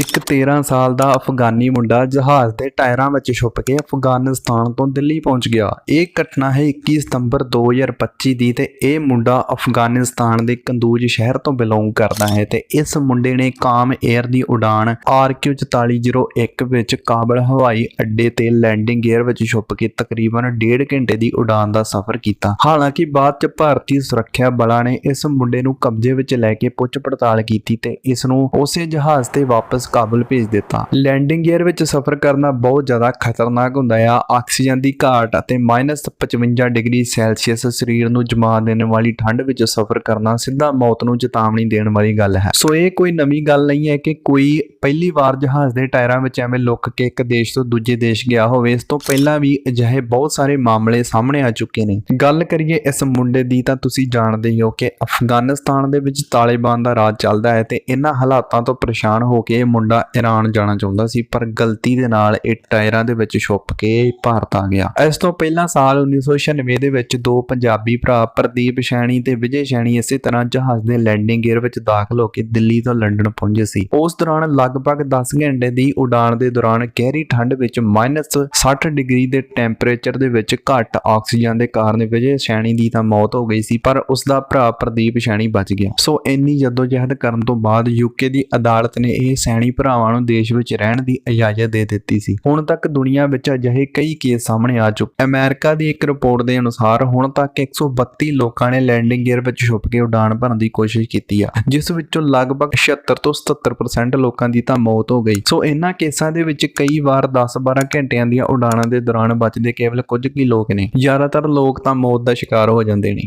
ਇੱਕ 13 ਸਾਲ ਦਾ ਅਫਗਾਨੀ ਮੁੰਡਾ ਜਹਾਜ਼ ਦੇ ਟਾਇਰਾਂ ਵਿੱਚ ਛੁਪ ਕੇ ਅਫਗਾਨਿਸਤਾਨ ਤੋਂ ਦਿੱਲੀ ਪਹੁੰਚ ਗਿਆ। ਇਹ ਘਟਨਾ ਹੈ 21 ਸਤੰਬਰ 2025 ਦੀ ਤੇ ਇਹ ਮੁੰਡਾ ਅਫਗਾਨਿਸਤਾਨ ਦੇ ਕੰਦੂਜ ਸ਼ਹਿਰ ਤੋਂ ਬਿਲੋਂਗ ਕਰਦਾ ਹੈ ਤੇ ਇਸ ਮੁੰਡੇ ਨੇ ਕਾਮ 에ਅਰ ਦੀ ਉਡਾਨ RQ4401 ਵਿੱਚ ਕਾਬਲ ਹਵਾਈ ਅੱਡੇ ਤੇ ਲੈਂਡਿੰਗ ਗੇਅਰ ਵਿੱਚ ਛੁਪ ਕੇ ਤਕਰੀਬਨ 1.5 ਘੰਟੇ ਦੀ ਉਡਾਨ ਦਾ ਸਫ਼ਰ ਕੀਤਾ। ਹਾਲਾਂਕਿ ਬਾਅਦ ਚ ਭਾਰਤੀ ਸੁਰੱਖਿਆ ਬਲਾਂ ਨੇ ਇਸ ਮੁੰਡੇ ਨੂੰ ਕਬਜ਼ੇ ਵਿੱਚ ਲੈ ਕੇ ਪੁੱਛ ਪੜਤਾਲ ਕੀਤੀ ਤੇ ਇਸ ਨੂੰ ਉਸੇ ਜਹਾਜ਼ ਤੇ ਵਾਪਸ ਕਾਬਲ ਭੇਜ ਦਿੱਤਾ। ਲੈਂਡਿੰਗ ਗੇਅਰ ਵਿੱਚ ਸਫ਼ਰ ਕਰਨਾ ਬਹੁਤ ਜ਼ਿਆਦਾ ਖਤਰਨਾਕ ਹੁੰਦਾ ਆ। ਆਕਸੀਜਨ ਦੀ ਘਾਟ ਅਤੇ -55 ਡਿਗਰੀ ਸੈਲਸੀਅਸ ਸਰੀਰ ਨੂੰ ਜਮਾ ਦੇਣ ਵਾਲੀ ਠੰਡ ਵਿੱਚ ਸਫ਼ਰ ਕਰਨਾ ਸਿੱਧਾ ਮੌਤ ਨੂੰ ਚੇਤਾਵਨੀ ਦੇਣ ਵਾਲੀ ਗੱਲ ਹੈ। ਸੋ ਇਹ ਕੋਈ ਨਵੀਂ ਗੱਲ ਨਹੀਂ ਹੈ ਕਿ ਕੋਈ ਪਹਿਲੀ ਵਾਰ ਜਹਾਜ਼ ਦੇ ਟਾਇਰਾਂ ਵਿੱਚ ਐਵੇਂ ਲੁੱਕ ਕੇ ਇੱਕ ਦੇਸ਼ ਤੋਂ ਦੂਜੇ ਦੇਸ਼ ਗਿਆ ਹੋਵੇ। ਇਸ ਤੋਂ ਪਹਿਲਾਂ ਵੀ ਅਜਿਹੇ ਬਹੁਤ ਸਾਰੇ ਮਾਮਲੇ ਸਾਹਮਣੇ ਆ ਚੁੱਕੇ ਨੇ। ਗੱਲ ਕਰੀਏ ਇਸ ਮੁੰਡੇ ਦੀ ਤਾਂ ਤੁਸੀਂ ਜਾਣਦੇ ਹੀ ਹੋ ਕਿ ਅਫਗਾਨਿਸਤਾਨ ਦੇ ਵਿੱਚ ਤਾਲਿਬਾਨ ਦਾ ਰਾਜ ਚੱਲਦਾ ਹੈ ਤੇ ਇਹਨਾਂ ਹਾਲਾਤਾਂ ਤੋਂ ਪਰੇਸ਼ਾਨ ਹੋ ਕੇ ਇਹ ਮੁੰਡਾ ਈਰਾਨ ਜਾਣਾ ਚਾਹੁੰਦਾ ਸੀ, ਪਰ ਗਲਤੀ ਦੇ ਨਾਲ ਇਹ ਟਾਇਰਾਂ ਦੇ ਵਿੱਚ ਛੁੱਪ ਕੇ ਭਾਰਤ ਆ ਗਿਆ। ਇਸ ਤੋਂ ਪਹਿਲਾਂ ਸਾਲ 1996 ਦੇ ਵਿੱਚ ਦੋ ਪੰਜਾਬੀ ਭਰਾ, ਪ੍ਰਦੀਪ ਸ਼ੈਣੀ ਤੇ ਵਿਜੇ ਸ਼ੈਣੀ, ਇਸੇ ਤਰ੍ਹਾਂ ਜਹਾਜ਼ ਦੇ ਲੈਂਡਿੰਗ ਗੇਅਰ ਵਿੱਚ ਦਾਖਲ ਹੋ ਕੇ ਦਿੱਲੀ ਤੋਂ ਲੰਡਨ ਪਹੁੰਚੇ ਸੀ। ਉਸ ਦੌਰਾਨ ਲਗਭਗ 10 ਘੰਟੇ ਦੀ ਉਡਾਣ ਦੇ ਦੌਰਾਨ ਗਹਿਰੀ ਠੰਡ ਵਿੱਚ -60 ਡਿਗਰੀ ਦੇ ਟੈਂਪਰੇਚਰ ਦੇ ਵਿੱਚ ਘੱਟ ਆਕਸੀਜਨ ਦੇ ਕਾਰਨ ਵਿਜੇ ਸ਼ੈਣੀ ਦੀ ਤਾਂ ਮੌਤ ਹੋ ਗਈ ਸੀ, ਪਰ ਉਸ ਦਾ ਭਰਾ ਪ੍ਰਦੀਪ ਸ਼ੈਣੀ ਬਚ ਗਿਆ। ਸੋ ਇੰਨੀ ਜਦੋਜਹਿਦ ਕਰਨ ਤੋਂ ਬਾਅਦ ਯੂਕੇ ਦੀ ਅਦਾਲਤ ਨੇ ਇਹ ਸੈਣੀ ਭਰਾਵਾਂ ਨੂੰ ਦੇਸ਼ ਵਿੱਚ ਰਹਿਣ ਦੀ ਇਜਾਜ਼ਤ ਦੇ ਦਿੱਤੀ ਸੀ। ਹੁਣ ਤੱਕ ਦੁਨੀਆ ਵਿੱਚ ਅਜਿਹੇ ਕਈ ਕੇਸ ਸਾਹਮਣੇ ਆ ਚੁੱਕੇ ਅਮਰੀਕਾ ਦੀ ਇੱਕ ਰਿਪੋਰਟ ਦੇ ਅਨੁਸਾਰ ਹੁਣ ਤੱਕ 132 ਲੋਕਾਂ ਨੇ ਲੈਂਡਿੰਗ ਗੇਅਰ ਵਿੱਚ ਛੁਪ ਕੇ ਉਡਾਨ ਭਰਨ ਦੀ ਕੋਸ਼ਿਸ਼ ਕੀਤੀ ਆ, ਜਿਸ ਵਿੱਚੋਂ ਲਗਭਗ 76 ਤੋਂ 77% ਲੋਕਾਂ ਦੀ ਤਾਂ ਮੌਤ ਹੋ ਗਈ। ਸੋ ਇਹਨਾਂ ਕੇਸਾਂ ਦੇ ਵਿੱਚ ਕਈ ਵਾਰ 10-12 ਘੰਟਿਆਂ ਦੀਆਂ ਉਡਾਣਾਂ ਦੇ ਦੌਰਾਨ ਬਚਦੇ ਕੇਵਲ ਕੁਝ ਕੁ ਲੋਕ ਨੇ। ਜ਼ਿਆਦਾਤਰ ਲੋਕ ਤਾਂ ਮੌਤ ਦਾ ਸ਼ਿਕਾਰ ਹੋ ਜਾਂਦੇ ਨੇ।